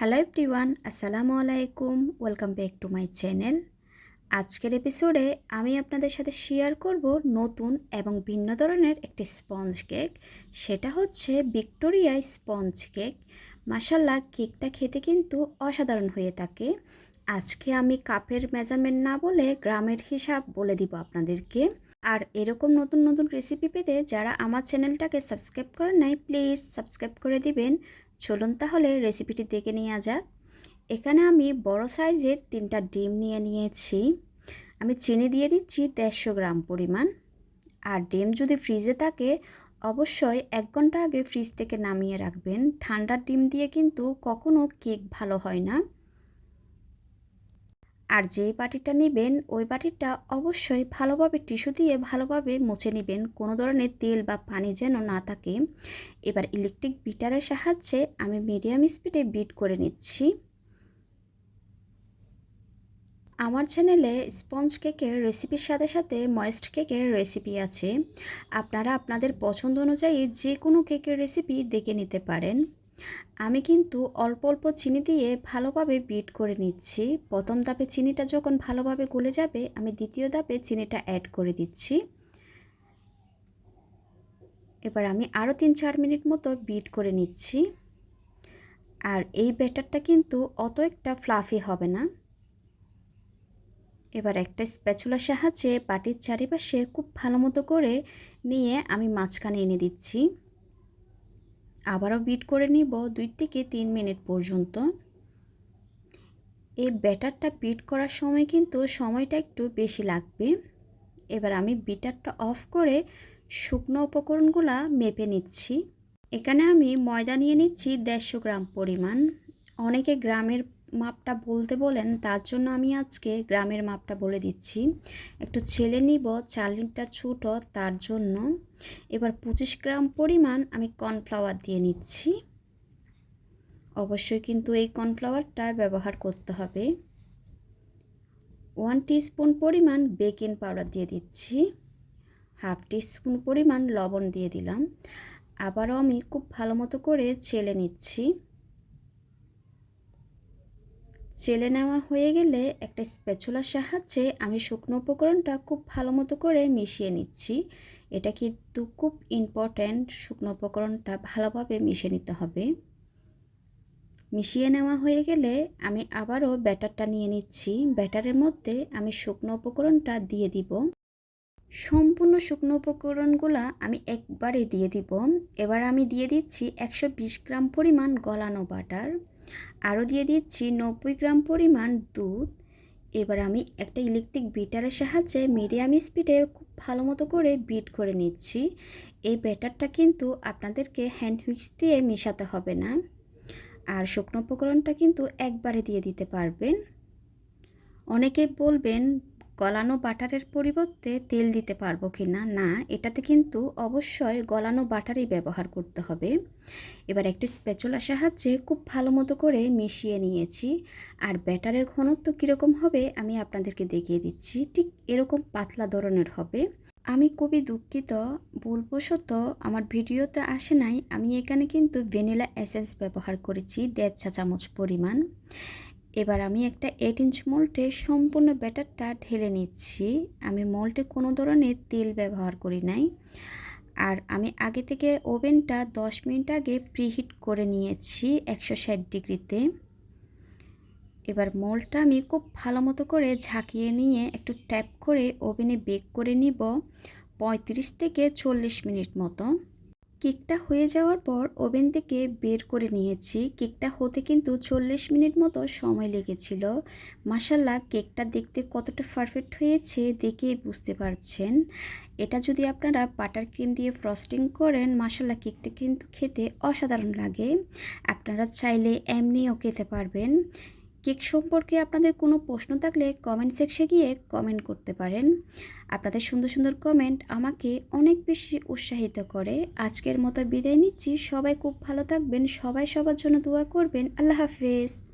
Hello everyone আসসালামু আলাইকুম welcome back to my channel আজকের এপিসোডে আমি আপনাদের সাথে শেয়ার করব নতুন এবং ভিন্ন ধরনের একটি স্পঞ্জ কেক সেটা হচ্ছে ভিক্টোরিয়া স্পঞ্জ কেক মাসাল্লাহ কেকটা খেতে কিন্তু অসাধারণ হয়ে থাকে। আজকে আমি কাপের মেজারমেন্ট না বলে গ্রামের হিসাব বলে দিব আপনাদেরকে। আর এরকম নতুন নতুন রেসিপি পেতে যারা আমার চ্যানেলটাকে সাবস্ক্রাইব করেন নাই প্লিজ সাবস্ক্রাইব করে দিবেন। চলুন তাহলে রেসিপিটি দেখে নেওয়া যাক। এখানে আমি বড় সাইজের তিনটা ডিম নিয়ে নিয়েছি। আমি চিনি দিয়ে দিচ্ছি দেড়শো গ্রাম পরিমাণ। আর ডিম যদি ফ্রিজে থাকে, অবশ্যই এক ঘণ্টা আগে ফ্রিজ থেকে নামিয়ে রাখবেন। ঠান্ডা ডিম দিয়ে কিন্তু কখনও কেক ভালো হয় না। আর যে বাটিটা নেবেন, ওই বাটিটা অবশ্যই ভালোভাবে টিস্যু দিয়ে ভালোভাবে মুছে নেবেন। কোনো ধরনের তেল বা পানি যেন না থাকে। এবার ইলেকট্রিক বিটারের সাহায্যে আমি মিডিয়াম স্পিডে বিট করে নিচ্ছি। আমার চ্যানেলে স্পঞ্জ কেকের রেসিপির সাথে সাথে ময়েস্ট কেকের রেসিপি আছে। আপনারা আপনাদের পছন্দ অনুযায়ী যে কোনো কেকের রেসিপি দেখে নিতে পারেন। আমি কিন্তু অল্প অল্প চিনি দিয়ে ভালোভাবে বিট করে নিচ্ছি। প্রথম ধাপে চিনিটা যখন ভালোভাবে গলে যাবে, আমি দ্বিতীয় ধাপে চিনিটা অ্যাড করে দিচ্ছি। এবার আমি আরও তিন চার মিনিট মতো বিট করে নিচ্ছি। আর এই ব্যাটারটা কিন্তু অত একটা ফ্লাফি হবে না। এবার একটা স্প্যাচুলার সাহায্যে বাটির চারিপাশে খুব ভালো মতো করে নিয়ে আমি মাঝখানে এনে দিচ্ছি। আবারও বিট করে নিব দুই থেকে তিন মিনিট পর্যন্ত। এই ব্যাটারটা বিট করার সময় কিন্তু সময়টা একটু বেশি লাগবে। এবার আমি বিটারটা অফ করে শুকনো উপকরণগুলো মেপে নিচ্ছি। এখানে আমি ময়দা নিয়ে নিচ্ছি দেড়শো গ্রাম পরিমাণ। অনেকে গ্রামের মাপটা বলতে বলেন, তার জন্য আমি আজকে গ্রামের মাপটা বলে দিচ্ছি। একটু ছেলে নিব, চার লিটার ছোটো, তার জন্য এবার পঁচিশ গ্রাম পরিমাণ আমি কর্নফ্লাওয়ার দিয়ে নিচ্ছি। অবশ্যই কিন্তু এই কর্নফ্লাওয়ারটা ব্যবহার করতে হবে। ওয়ান স্পুন পরিমাণ বেকিং পাউডার দিয়ে দিচ্ছি। হাফ স্পুন পরিমাণ লবণ দিয়ে দিলাম। আবারও আমি খুব ভালো মতো করে ছেলে নিচ্ছি। চেলে নেওয়া হয়ে গেলে একটা স্প্যাচুলার সাহায্যে আমি শুকনো উপকরণটা খুব ভালো মতো করে মিশিয়ে নিচ্ছি। এটা কিন্তু খুব ইম্পর্ট্যান্ট শুকনো উপকরণটা ভালোভাবে মিশিয়ে নিতে হবে। মিশিয়ে নেওয়া হয়ে গেলে আমি আবারও ব্যাটারটা নিয়ে নিচ্ছি। ব্যাটারের মধ্যে আমি শুকনো উপকরণটা দিয়ে দিব। সম্পূর্ণ শুকনো উপকরণগুলো আমি একবারে দিয়ে দিব। এবার আমি দিয়ে দিচ্ছি একশো বিশ গ্রাম পরিমাণ গলানো বাটার। আরও দিয়ে দিচ্ছি নব্বই গ্রাম পরিমাণ দুধ। এবার আমি একটা ইলেকট্রিক বিটারের সাহায্যে মিডিয়াম স্পিডে খুব ভালো মতো করে বিট করে নিচ্ছি। এই ব্যাটারটা কিন্তু আপনাদেরকে হ্যান্ড হুইক্স দিয়ে মেশাতে হবে না। আর শুকনো উপকরণটা কিন্তু একবারে দিয়ে দিতে পারবেন। অনেকে বলবেন গলানো বাটারের পরিবর্তে তেল দিতে পারব কি না? না, এটাতে কিন্তু অবশ্যই গলানো বাটারই ব্যবহার করতে হবে। এবার একটু স্প্যাচুলার সাহায্যে খুব ভালো মতো করে মিশিয়ে নিয়েছি। আর ব্যাটারের ঘনত্ব কীরকম হবে আমি আপনাদেরকে দেখিয়ে দিচ্ছি। ঠিক এরকম পাতলা ধরনের হবে। আমি খুবই দুঃখিত, ভুলবশত আমার ভিডিওতে আসে নাই। আমি এখানে কিন্তু ভ্যানিলা এসেন্স ব্যবহার করেছি দেড় চা চামচ পরিমাণ। এবার আমি একটা এইট ইঞ্চ মোল্টে সম্পূর্ণ ব্যাটারটা ঢেলে নিচ্ছি। আমি মোল্টে কোনো ধরনের তেল ব্যবহার করি নাই। আর আমি আগে থেকে ওভেনটা দশ মিনিট আগে প্রিহিট করে নিয়েছি একশো ষাট ডিগ্রিতে। এবার মোলটা আমি খুব ভালো মতো করে ঝাঁকিয়ে নিয়ে একটু ট্যাপ করে ওভেনে বেক করে নিব পঁয়ত্রিশ থেকে চল্লিশ মিনিট মতো। কেকটা হয়ে যাওয়ার পর ওভেন থেকে বের করে নিয়েছি। কেকটা হতে কিন্তু চল্লিশ মিনিট মতো সময় লেগেছিল। মাসাল্লাহ কেকটা দেখতে কতটা পারফেক্ট হয়েছে দেখে বুঝতে পারছেন। এটা যদি আপনারা বাটার ক্রিম দিয়ে ফ্রস্টিং করেন মাসাল্লাহ কেকটা কিন্তু খেতে অসাধারণ লাগে। আপনারা চাইলে এমনিও খেতে পারবেন। কেক সম্পর্কে আপনাদের কোনো প্রশ্ন থাকলে কমেন্ট সেকশে গিয়ে কমেন্ট করতে পারেন। আপনাদের সুন্দর সুন্দর কমেন্ট আমাকে অনেক বেশি উৎসাহিত করে। আজকের মতো বিদায় নিচ্ছি। সবাই খুব ভালো থাকবেন। সবাই সবার জন্য দোয়া করবেন। আল্লাহ হাফেজ।